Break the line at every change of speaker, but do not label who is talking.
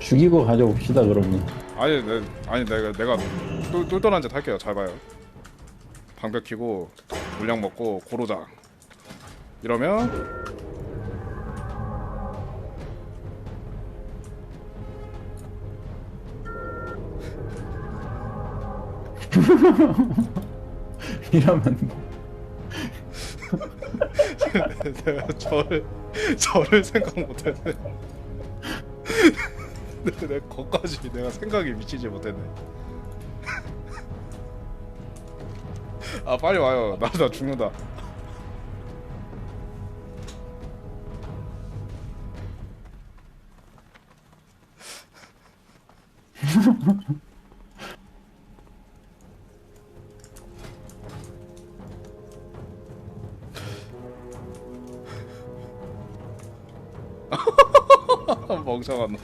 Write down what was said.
죽이고 가져옵시다 그러면.
아니 내, 아니 내가 내가 똘, 똘똘한 짓 할게요. 잘 봐요. 방벽 키고 물량 먹고 고로자. 이러면
이러면
내가 저를 저를 생각 못했네 내, 내 거까지 내가 생각이 미치지 못했네. 아 빨리 와요. 나나 죽는다. 멍청한 놈